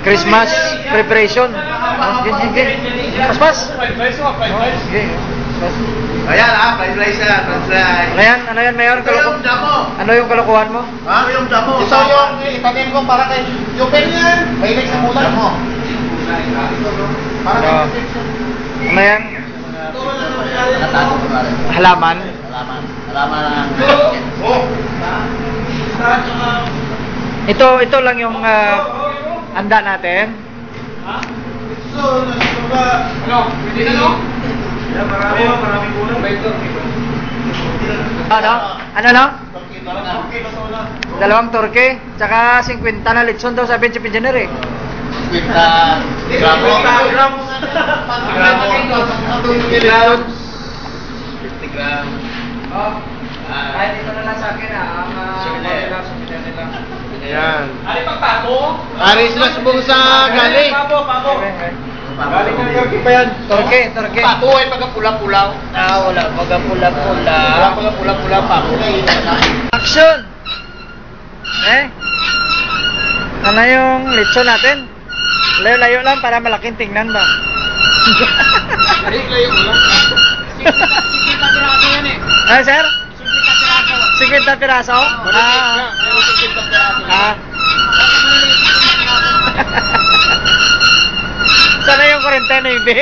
Christmas preparation. Gin, gin. Pas, pas. Oh, sige. Ayan ah, fried rice yan, fried rice. Ano yan? Ano yan, Mayor? Ito yung damo. ano yung kalokohan mo? Ah, yung damo. Ito yung itanim ko para kay Yupen yan. Mahilig sa kulay. Damo. Para Ah. kay Ano yan? Halaman? Alaman. Alaman ang... Oh. Ito, ito lang yung ah, handa natin. So, nandito ba? Ano? Pwede na no? Yan, marami oh, maraming kulang. Ano? Ano no? Dalawang turkey, tsaka 50 na litson daw sabi ng engineer eh. Kwenta. Gramo. Gramo. Gramo. Gramo. 50 gram. Oh. Ah. Kahit ito na lang sa akin ah, ang uh, Souvenir. Yan. Ari pagtato? Ari sila subong sa gali. Pabo, pabo. Galing ng Turkey pa yan. Turkey, turkey. Pabuhay pagka pula-pulaw. Ah, wala. Baga pula-pula. Wala pagka pula-pula pa. Action! Eh? Ano yung litson natin? Layo-layo lang para malaking tingnan ba? Ari, layo mo lang. Sikita piraso yan eh. Ah, sir? Sikita 50 piraso. Ah. Ah. Sana yung 49 B?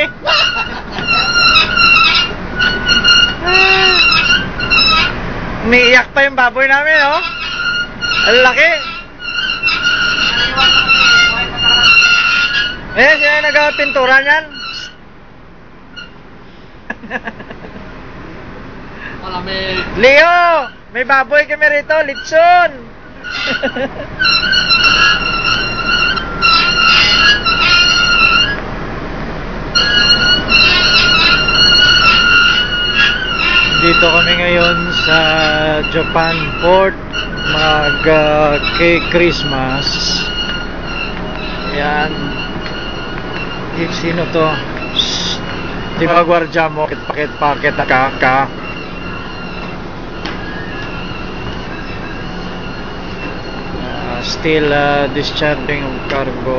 Umiiyak pa yung baboy namin, oh. Ang laki. Eh, sila nagpintura niyan. Leo! May baboy kami rito, litson! Dito kami ngayon sa Japan Port mag uh, kay Christmas. Yan. Eh, Sino to? Di ba gwardya mo? Pakit pakit still uh, discharging of cargo